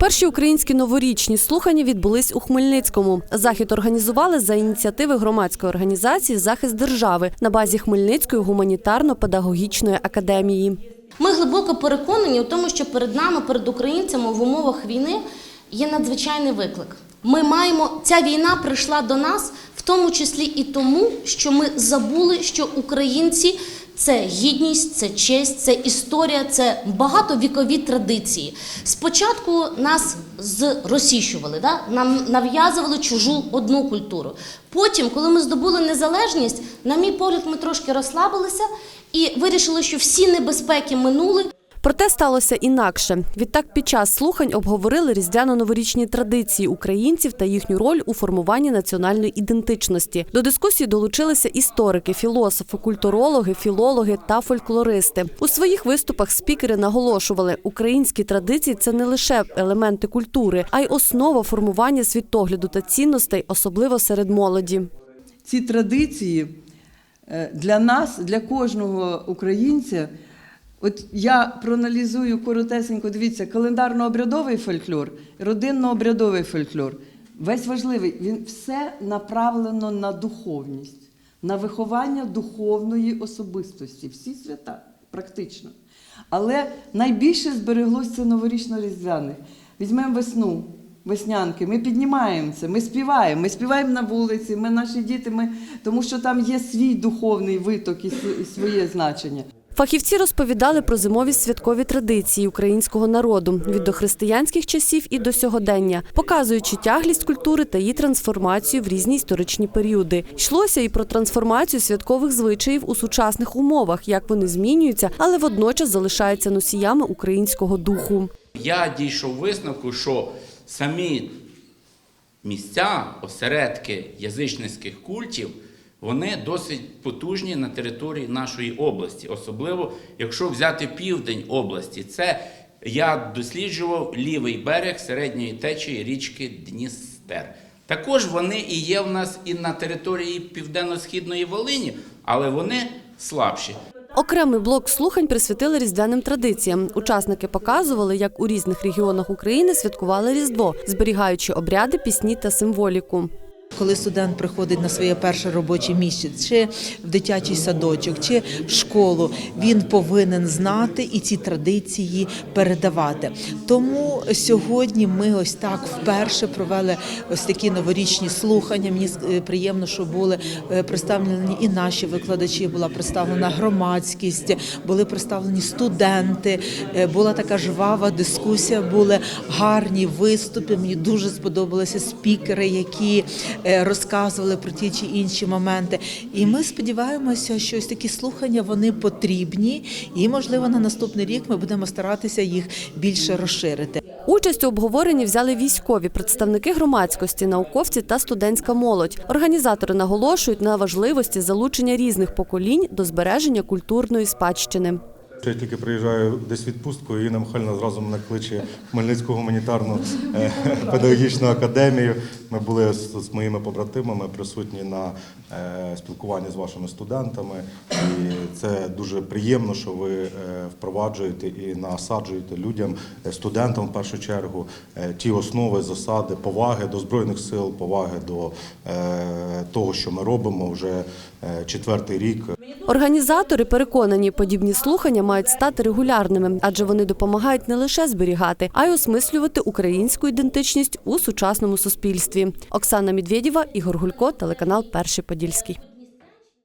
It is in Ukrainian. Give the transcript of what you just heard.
Перші українські новорічні слухання відбулись у Хмельницькому. Захід організували за ініціативи громадської організації Захист держави на базі Хмельницької гуманітарно-педагогічної академії. Ми глибоко переконані у тому, що перед нами, перед українцями в умовах війни є надзвичайний виклик. Ми маємо ця війна прийшла до нас, в тому числі і тому, що ми забули, що українці це гідність, це честь, це історія, це багатовікові традиції. Спочатку нас зросіщували, да? нам нав'язували чужу одну культуру. Потім, коли ми здобули незалежність, на мій погляд, ми трошки розслабилися і вирішили, що всі небезпеки минули. Проте сталося інакше. Відтак, під час слухань обговорили різдвяно-новорічні традиції українців та їхню роль у формуванні національної ідентичності. До дискусії долучилися історики, філософи, культурологи, філологи та фольклористи. У своїх виступах спікери наголошували, українські традиції це не лише елементи культури, а й основа формування світогляду та цінностей, особливо серед молоді. ці традиції е, для нас, для кожного українця. От я проаналізую коротесенько, дивіться, календарно-обрядовий фольклор, родинно-обрядовий фольклор. Весь важливий, він все направлено на духовність, на виховання духовної особистості, всі свята, практично. Але найбільше збереглося новорічно-різдвяних. Візьмемо весну, веснянки, ми піднімаємо це, ми співаємо, ми співаємо на вулиці, ми наші діти, ми, тому що там є свій духовний виток і своє значення. Фахівці розповідали про зимові святкові традиції українського народу від дохристиянських часів і до сьогодення, показуючи тяглість культури та її трансформацію в різні історичні періоди. Йшлося і про трансформацію святкових звичаїв у сучасних умовах, як вони змінюються, але водночас залишаються носіями українського духу. Я дійшов висновку, що самі місця, осередки язичницьких культів, вони досить потужні на території нашої області, особливо якщо взяти південь області. Це я досліджував лівий берег середньої течії річки Дністер. Також вони і є в нас і на території південно-східної Волині, але вони слабші. Окремий блок слухань присвятили різдвяним традиціям. Учасники показували, як у різних регіонах України святкували Різдво, зберігаючи обряди, пісні та символіку. Коли студент приходить на своє перше робоче місце, чи в дитячий садочок, чи в школу, він повинен знати і ці традиції передавати. Тому сьогодні ми ось так вперше провели ось такі новорічні слухання. Мені е, приємно, що були е, представлені і наші викладачі, була представлена громадськість, були представлені студенти. е, Була така жвава дискусія, були гарні виступи. Мені дуже сподобалися спікери, які розказували про ті чи інші моменти. І ми сподіваємося, що ось такі слухання вони потрібні, і можливо на наступний рік ми будемо старатися їх більше розширити. Участь у обговоренні взяли військові представники громадськості, науковці та студентська молодь. Організатори наголошують на важливості залучення різних поколінь до збереження культурної спадщини. Я тільки приїжджаю десь відпустку, і Інна Михайлівна зразу мене кличе Хмельницьку гуманітарну е, педагогічну академію. Ми були з, з моїми побратимами присутні на е, спілкуванні з вашими студентами. І це дуже приємно, що ви е, впроваджуєте і насаджуєте людям, е, студентам в першу чергу, е, ті основи, засади, поваги до Збройних сил, поваги до е, того, що ми робимо вже е, четвертий рік. Організатори переконані, подібні слухання мають стати регулярними, адже вони допомагають не лише зберігати, а й осмислювати українську ідентичність у сучасному суспільстві. Оксана Медведєва, Ігор Гулько, телеканал Перший Подільський.